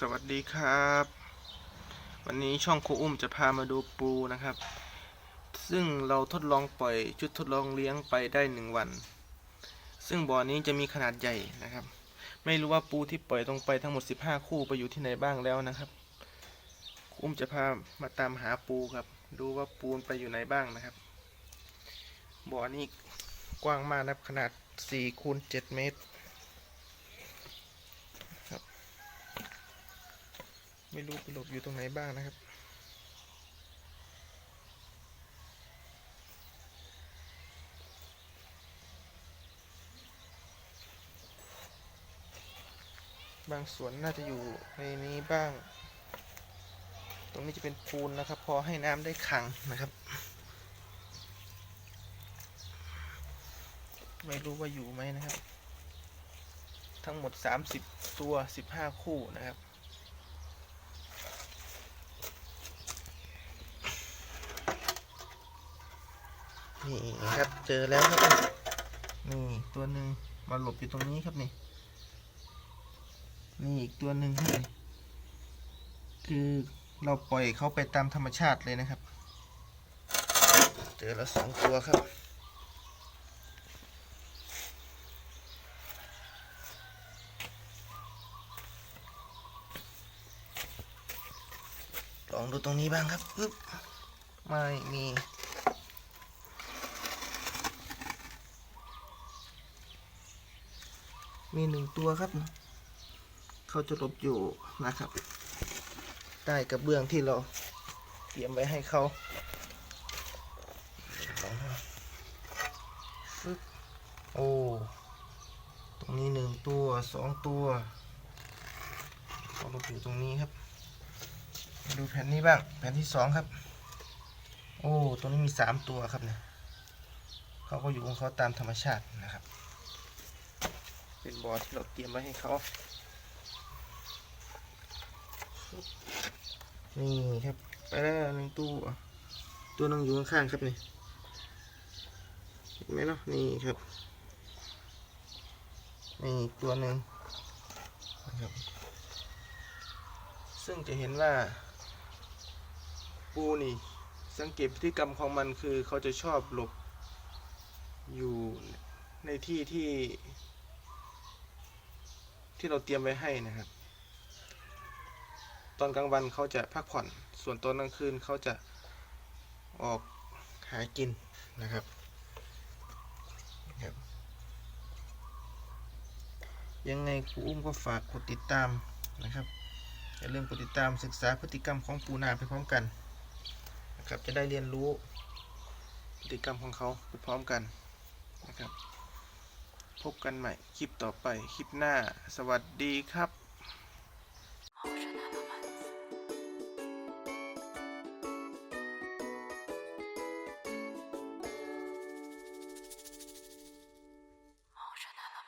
สวัสดีครับ วันนี้ช่องครูอุ้มจะพามาดูปูนะครับ ซึ่งเราทดลองปล่อยชุดทดลองเลี้ยงไปได้หนึ่งวัน ซึ่งบ่อนี้จะมีขนาดใหญ่นะครับ ไม่รู้ว่าปูที่ปล่อยลงไปทั้งหมด 15 คู่ไปอยู่ที่ไหนบ้างแล้วนะครับครูอุ้มจะพามาตามหาปูครับ ดูว่าปูไปอยู่ไหนบ้างนะครับ บ่อนี้กว้างมากนะครับขนาด4คูณ7เมตร ไม่รู้ไปหลบอยู่ตรงไหนบ้างนะครับ บางส่วนน่าจะอยู่ในนี้บ้าง ตรงนี้จะเป็นปูนนะครับ พอให้น้ำได้ขังนะครับ ไม่รู้ว่าอยู่ไหมนะครับ ทั้งหมด 30 ตัว 15 คู่นะครับ นี่ครับเจอแล้วครับนี่ตัวหนึ่งมาหลบอยู่ตรงนี้ครับนี่นี่อีกตัวหนึ่งครับคือเราปล่อยเขาไปตามธรรมชาติเลยนะครับ เจอแล้วสองตัวครับลองดูตรงนี้บ้างครับปึ๊บไม่มี มีหนึ่งตัวครับ เขาจะหลบอยู่นะครับ ใต้กระเบื้องที่เราเตรียมไว้ให้เขาโอ้ตรงนี้หนึ่งตัวสองตัวเขาหลบอยู่ตรงนี้ครับมาดูแผ่นนี้บ้าง แผ่นที่สองครับ โอ้ตรงนี้มีสามตัวครับเนี่ยเขาก็อยู่ของเขาตามธรรมชาตินะครับ เป็นบอที่เราเตรียมไว้ให้เขา นี่ครับไปแล้วหนึ่งตัวตัวหนึงอยู่ข้างๆครับนี่เห็นไหมเนาะนี่ครับนี่ตัวหนึ่งนะครับซึ่งจะเห็นว่า ปูนี่ สังเกตพฤติกรรมของมันคือเขาจะชอบหลบอยู่ในที่ที่ ที่เราเตรียมไว้ให้นะครับ ตอนกลางวันเขาจะพักผ่อน ส่วนตอนกลางคืนเขาจะออกหากินนะครับยังไงครูอุ้มก็ฝากกดติดตามนะครับอย่าลืมกดติดตามศึกษาพฤติกรรมของปูนาไปพร้อมกันนะครับจะได้เรียนรู้พฤติกรรมของเขาไปพร้อมกันนะครับ พบกันใหม่คลิปต่อไปคลิปหน้า สวัสดีครับ